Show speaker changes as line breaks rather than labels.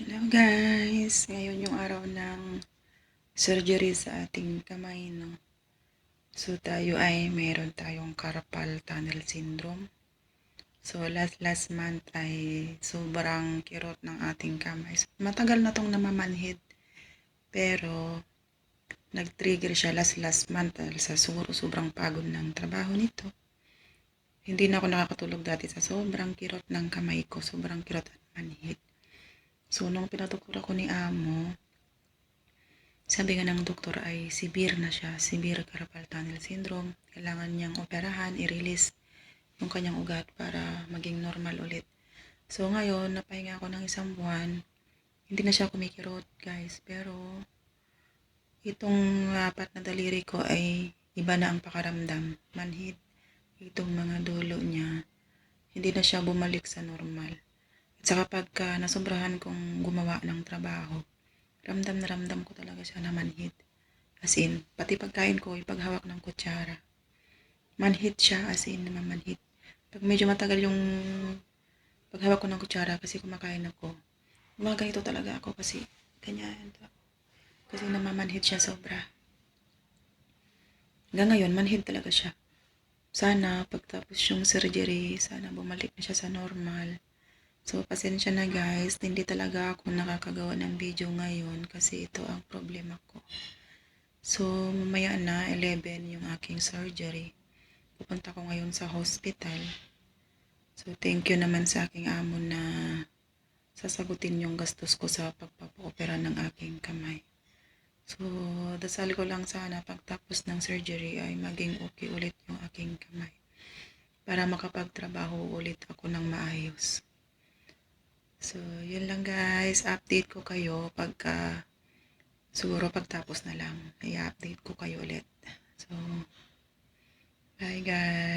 Hello guys! Ngayon yung araw ng surgery sa ating kamay, no? So tayo ay meron tayong carpal tunnel syndrome. So last last month ay sobrang kirot ng ating kamay. Matagal na tong namamanhid. Pero nag-trigger siya last last month dahil sa siguro sobrang pagod ng trabaho nito. Hindi na ako nakakatulog dati sa sobrang kirot ng kamay ko. Sobrang kirot at manhid. So, nung pinatukura ko ni Amo, sabi nga ng doktor ay severe na siya, severe carpal tunnel syndrome. Kailangan niyang operahan, i-release yung kanyang ugat para maging normal ulit. So, ngayon, napahinga ako ng isang buwan. Hindi na siya kumikirot, guys. Pero, itong apat na daliri ko ay iba na ang pakaramdam. Manhid. Itong mga dulo niya, hindi na siya bumalik sa normal. At saka pagka nasobrahan kong gumawa ng trabaho, ramdam na ramdam ko talaga siya na manhid. As in, pati pagkain ko, ipaghawak ng kutsara. Manhid siya, as in, namamanhid. Pag medyo matagal yung paghawak ko ng kutsara kasi kumakain ako, gumaganito talaga ako kasi ganyan. Kasi namamanhid siya sobra. Hanggang ngayon, manhid talaga siya. Sana, pagtapos yung surgery, sana bumalik na siya sa normal. So, pasensya na guys, hindi talaga ako nakakagawa ng video ngayon kasi ito ang problema ko. So, mamaya na, 11 yung aking surgery. Pupunta ko ngayon sa hospital. So, thank you naman sa aking amo na sasagutin yung gastos ko sa pagpapaopera ng aking kamay. So, dasal ko lang sana pagtapos ng surgery ay maging okay ulit yung aking kamay. Para makapagtrabaho ulit ako ng maayos. So, yun lang guys. Update ko kayo pagka siguro pagtapos na lang. I-update ko kayo ulit. So, bye guys.